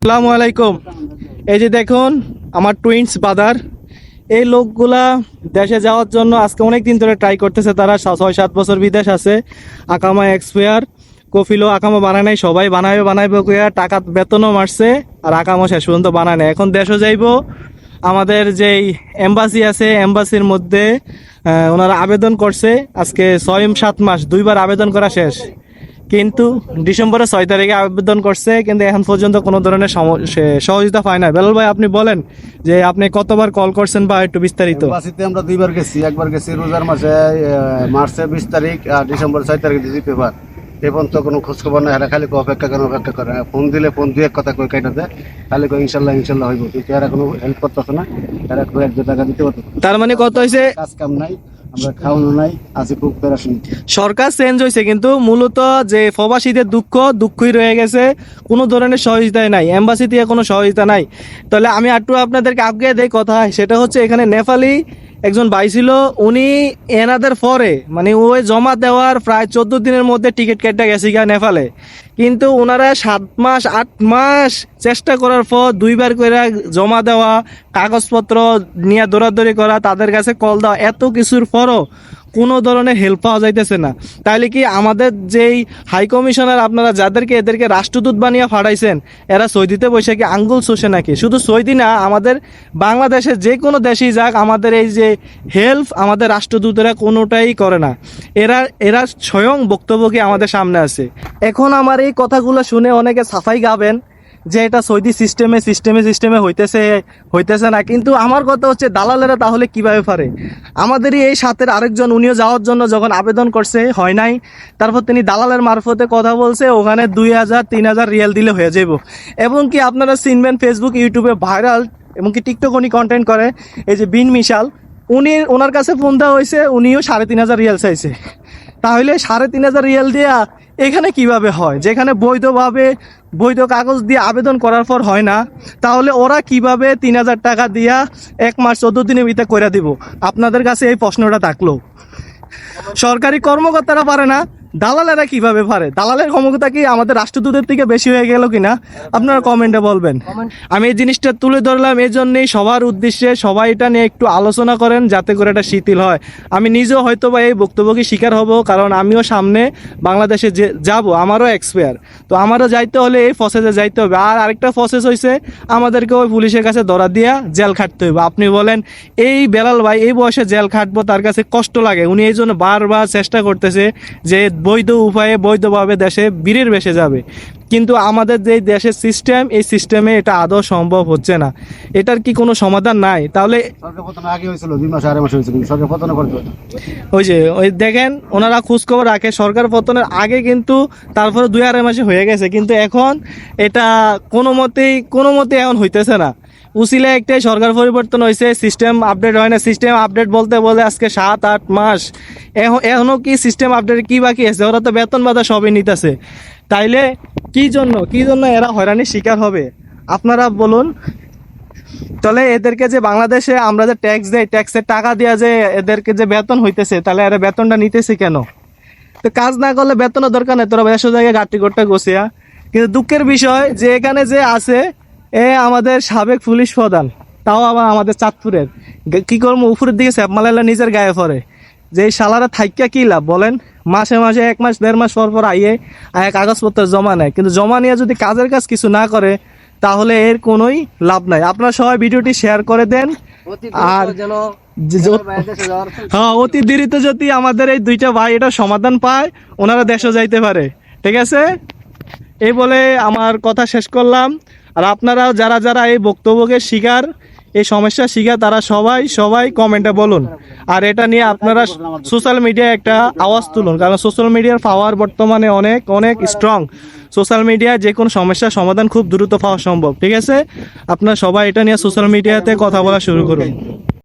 আসসালামু আলাইকুম। এই যে দেখুন, আমার টুইন্স বাদার। এই লোকগুলা দেশে যাওয়ার জন্য আজকে অনেক দিন ধরে ট্রাই করতেছে তারা। ছয়, সাত বছর বিদেশ আছে। আকামা এক্সপায়ার কফিলো আকামা বানায় নাই, সবাই বানাবে বানাইবে কইয়া টাকা বেতনও মারছে আর আকামা শেষ পর্যন্ত বানায় নাই। এখন দেশও যাইবো। আমাদের যেই এম্বাসি আছে এম্বাসির মধ্যে ওনারা আবেদন করছে। আজকে ছয়, সাত মাস, দুইবার আবেদন করা শেষ। কিন্তু ডিসেম্বরের ছয় তারিখে আবেদন করছে কিন্তু এখন পর্যন্ত কোনো ধরনের সহযোগিতা পায় না বেলাল ভাই আপনি বলেন যে আপনি কতবার কল করছেন বা একটু বিস্তারিত? আমরা দুইবার গেছি একবার গেছি রোজার মাসে মার্চে বিশ তারিখ আর ডিসেম্বর ছয় তারিখ দিয়েছি পেপার। এ পর্যন্ত কোনো খোঁজ খবর নাই এরা খালি অপেক্ষা করে অপেক্ষা করে ফোন দিলে ফোন দুই এক কথা কই দেয় খালি কই ইনশাল্লাহ ইনশাল্লাহ হইব। কিন্তু এরা কোনো হেল্প করতেছে না এরা এক টাকা দিতে পারতেছে না। তার মানে কত হয়েছে কাজ কাম নাই। সরকার চেঞ্জ হয়েছে, কিন্তু মূলত যে প্রবাসীদের দুঃখ, দুঃখই রয়ে গেছে, কোনো ধরনের সহযোগিতাই নাই এম্বাসি থেকে কোনো সহযোগিতা নাই। তাহলে আমি একটু আপনাদেরকে আগে দেই কথা, সেটা হচ্ছে এখানে নেপালি একজন ভাই ছিল, উনি এনাদের পরে মানে ওই জমা দেওয়ার প্রায় চোদ্দ দিনের মধ্যে টিকিট কেটে গেছি গা নেপালে। কিন্তু ওনারা সাত মাস, আট মাস চেষ্টা করার পর দুইবার করে জমা দেওয়া, কাগজপত্র নিয়ে দৌড়াদৌড়ি করা, তাদের কাছে কল দেওয়া, এত কিছুর পরও কোনো ধরনের হেল্প পাওয়া যাইতেছে না। তাইলে কি আমাদের যেই হাই কমিশনার আপনারা যাদেরকে, এদেরকে রাষ্ট্রদূত বানিয়ে ফাড়াইছেন, এরা সৌদিতে বসে কি আঙ্গুল চষে নাকি? শুধু সৌদি না, আমাদের বাংলাদেশের যে কোনো দেশেই যাক, আমাদের এই যে হেল্প আমাদের রাষ্ট্রদূতেরা কোনোটাই করে না। এরা এরা স্বয়ং বক্তব্য কি আমাদের সামনে আছে। এখন আমার এই কথাগুলো শুনে অনেকে সাফাই গাবেন। যে এটা সৌদি সিস্টেমে সিস্টেমে সিস্টেমে হইতেছে হইতেছে না। কিন্তু আমার কথা হচ্ছে, দালালেরা তাহলে কীভাবে পারে? আমাদেরই এই সাথের আরেকজন, উনিও যাওয়ার জন্য যখন আবেদন করছে, হয় নাই, তারপর তিনি দালালের মারফতে কথা বলছে, ওখানে দুই হাজার, তিন হাজার রিয়াল দিলে হয়ে যাব এবং কি আপনারা চিনবেন ফেসবুক ইউটিউবে ভাইরাল এবং কি টিকটক উনি কন্টেন্ট করে, এই যে বিন মিশাল, উনি, ওনার কাছে ফোন দেওয়া হয়েছে, উনিও সাড়ে তিন হাজার রিয়াল চাইছে। তাহলে সাড়ে তিন হাজার রিয়াল দেয়া এখানে কীভাবে হয়? যেখানে বৈধভাবে বৈধ কাগজ দিয়ে আবেদন করার পর হয় না, তাহলে ওরা কীভাবে তিন হাজার টাকা দিয়া এক মাস চোদ্দ দিনের ভিতরে করে দিব? আপনাদের কাছে এই প্রশ্নটা থাকল। সরকারি কর্মকর্তারা পারে না দালালেরা কীভাবে পারে? দালালের ক্ষমতা কি আমাদের রাষ্ট্রদূতের থেকে বেশি হয়ে গেল কিনা? আপনারা কমেন্টে বলবেন। আমি এই জিনিসটা তুলে ধরলাম এই জন্যই সবার উদ্দেশ্যে সবাই এটা নিয়ে একটু আলোচনা করেন যাতে করে এটা শিথিল হয়। আমি নিজেও হয়তো বা এই বক্তব্যকে শিকার হব কারণ আমিও সামনে বাংলাদেশে যে যাব আমারও এক্সপায়ার তো আমারও যাইতে হলে এই প্রসেসে যাইতে হবে। আর আরেকটা প্রসেস হয়েছে আমাদেরকে ওই পুলিশের কাছে ধরা দিয়া জেল খাটতে হবে আপনি বলেন এই বেলাল ভাই এই বয়সে জেল খাটবো তার কাছে কষ্ট লাগে। উনি এই জন্য বারবার চেষ্টা করতেছে যে বৈধ উপায়ে বৈধভাবে দেশে বীরের বেশে যাবে। কিন্তু আমাদের যে দেশের সিস্টেম এই সিস্টেমে এটা আদৌ সম্ভব হচ্ছে না। এটার কি কোনো সমাধান নাই? তাহলে ওই যে ওই দেখেন ওনারা খোঁজখবর রাখে। সরকার পতনের আগে কিন্তু তারপরে দুই আড়াই মাসে হয়ে গেছে। কিন্তু এখন এটা কোনো মতেই কোনো মতেই এখন হইতেছে না। উসিলে একটাই সরকার পরিবর্তন হয়েছে সিস্টেম আপডেট হয় না। সিস্টেম আপডেট বলতে বলে আজকে সাত, আট মাস। এখন এখনও কি সিস্টেম আপডেট কি বাকি আছে? ওরা তো বেতন বাধা সবই নিতেছে। তাইলে কি জন্য? কি জন্য এরা হয়রানির শিকার হবে? আপনারা বলুন। তাহলে এদেরকে যে বাংলাদেশে আমরা যে ট্যাক্স দেই ট্যাক্সের টাকা দিয়া যে এদেরকে যে বেতন হইতেছে, তাহলে এরা বেতনটা নিতেছে কেন? তো কাজ না করলে বেতনের দরকার নেই। তোরা বেশ জায়গায় গাটি করতে গোছিয়া। কিন্তু দুঃখের বিষয়, যে এখানে যে আছে এ আমাদের সাবেক পুলিশ প্রধান তাও আবার আমাদের চাঁদপুরের। কি করব উপরের দিকে স্যাপ মালাইলা নিজের গায়ে পড়ে। যে এই শালারা থাইকা কি লাভ বলেন? মাসে মাসে এক মাস দেড় মাস পর পর আইয়ে আয় কাগজপত্র জমা নেয়। কিন্তু জমা নিয়ে যদি কাজের কাজ কিছু না করে তাহলে এর কোনোই লাভ নাই। আপনারা সবাই ভিডিওটি শেয়ার করে দেন। আর হ্যাঁ অতি দেরিতে যদি আমাদের এই দুইটা ভাই এটা সমাধান পায় ওনারা দেশে যাইতে পারে। ঠিক আছে? এই বলে আমার কথা শেষ করলাম। আর আপনারা যারা যারা এই বক্তব্যকে শিকার এই সমস্যা শিকার তারা সবাই সবাই কমেন্টে বলুন। আর এটা নিয়ে আপনারা সোশ্যাল মিডিয়ায় একটা আওয়াজ তুলুন, কারণ সোশ্যাল মিডিয়ার পাওয়ার বর্তমানে অনেক অনেক স্ট্রং সোশ্যাল মিডিয়ায় যে কোনো সমস্যার সমাধান খুব দ্রুত পাওয়া সম্ভব, ঠিক আছে? আপনারা সবাই এটা নিয়ে সোশ্যাল মিডিয়াতে কথা বলা শুরু করুন।